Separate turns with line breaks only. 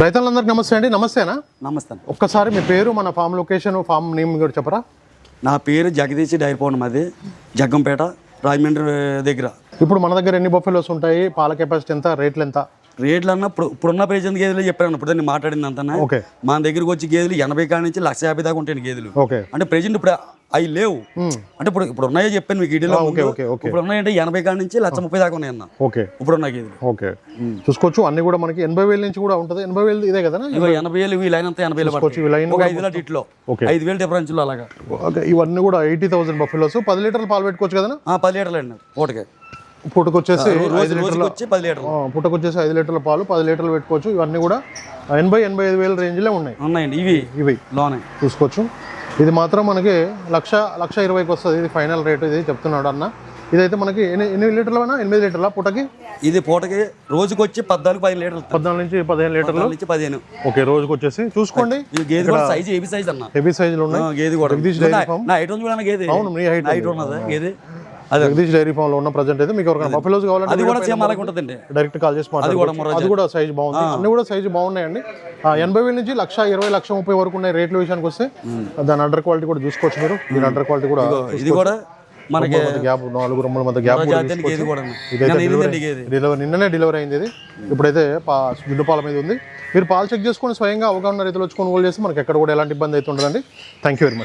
రైతులందరికీ నమస్తే అండి. నమస్తేనా
నమస్తే.
ఒక్కసారి మీ పేరు మన ఫామ్ లొకేషన్ ఫామ్ నేమ్ కూడా చెప్పరా?
నా పేరు జగదీష్ డైరీ పౌండ్ మాది జగ్గంపేట రాజమండ్రి దగ్గర.
ఇప్పుడు మన దగ్గర ఎన్ని బొఫెలోస్ ఉంటాయి? పాల కెపాసిటీ ఎంత? రేట్లు ఎంత?
రేట్లు అన్న ఇప్పుడు ఇప్పుడున్న ప్రెజెంట్ గేదెలు చెప్పాను ఇప్పుడు నేను మాట్లాడింది అంతా
ఓకే.
మన దగ్గరికి వచ్చి గేదెలు ఎనభై కాడి నుంచి లక్ష యాభై దాకా ఉంటాయి గేదెలు.
ఓకే.
అంటే ప్రెజెంట్ ఇప్పుడు అవి లేవు. అంటే ఇప్పుడు ఇప్పుడు ఉన్నాయో చెప్పాను మీకు
ఓకే
ఇప్పుడు ఉన్నాయంటే ఎనభై కాడి నుంచి లక్ష ముప్పై దాకా ఉన్నాయి అన్న.
ఓకే.
ఇప్పుడు ఉన్న గేదెలు
ఓకే. చూసుకోవచ్చు అన్ని కూడా మనకి ఎనభై వేల నుంచి కూడా ఉంటుంది. ఎనభై వేలు ఇదే కదా
ఇవి ఎనభై వేలు ఎనభై వేలు పడతాయి.
ఈ లైన్
ఒక ఐదు వేల ఇట్లో. ఐదు వేలు డిఫరెన్స్లో అలాగా.
ఓకే, ఇవన్నీ కూడా ఎయిటీ థౌసండ్ బఫెలోస్. పది లీటర్లు పాలు పెట్టుకోవచ్చు కదా
ఆ, పది లీటర్లు అండి. పూటకి.
పుట్టుకొచ్చేసి
రోజు పది లీటర్లు.
పుట్టుకొచ్చేసి ఐదు లీటర్ల పాలు పది లీటర్లు పెట్టుకోవచ్చు. ఇవన్నీ కూడా ఎనభై ఎనభై ఐదు వేల రేంజ్లో ఉన్నాయి.
ఉన్నాయండి. ఇవి.
ఇవి.
లోనే.
చూసుకోవచ్చు. ఇది మాత్రం మనకి లక్ష లక్ష ఇరవైకి వస్తుంది. ఇది ఫైనల్ రేట్ ఇది చెప్తున్నాడు అన్న. ఇదైతే మనకి ఎన్ని ఎన్ని లీటర్లైనా ఎనిమిది లీటర్ల పుట్టకి
ఇది పూటకి రోజుకి వచ్చి పద్నాలుగు పది లీటర్లు
పద్నాలుగు నుంచి పదిహేను లీటర్లు?
నుంచి పదిహేను.
ఓకే రోజుకి వచ్చేసి చూసుకోండి
గేదె కూడా సైజ్ ఏబి సైజ్ అన్న.
హెవీ సైజులు ఉన్నాయి.
గేదె కూడా నా- హైట్ ఉంది చూడండి గేదె.
అవును మీ హైట్
హైట్ ఉన్నది గేదె?
జగదీష్ డైరీ ఫామ్లో ఉన్న ప్రజెంట్ అయితే మీకు ఎవరికైనా బఫెలోస్ కావాలంటే
అది కూడా సేమ్ అలాగే ఉంటుందండి.
డైరెక్ట్ కాల్ చేసి మాట్లాడుకోవచ్చు. అది కూడా సైజ్ బాగుంది. అన్ని కూడా సైజ్ బాగున్నాయండి. ఎనభై వేల నుంచి లక్ష ఇరవై లక్ష ముప్పై వరకు ఉన్నాయి రేట్ల విషయానికి వస్తే. దాని అండర్ క్వాలిటీ కూడా చూసుకోవచ్చు మీరు. దీని అండర్ క్వాలిటీ కూడా
ఇది కూడా మనకి
గ్యాప్ నాలుగు రొమ్మల మధ్య గ్యాప్ డెలివరీ నిన్ననే డెలివరీ అయింది ఇది. ఇప్పుడైతే గిడ్డు పాల మీద ఉంది. మీరు పాలు చెక్ చేసుకొని స్వయంగా అవగాహన రైతులు వచ్చి కొనుగోలు చేస్తే మనకి ఎక్కడ కూడా ఎలాంటి ఇబ్బంది అయితే ఉండదండి. Thank you very much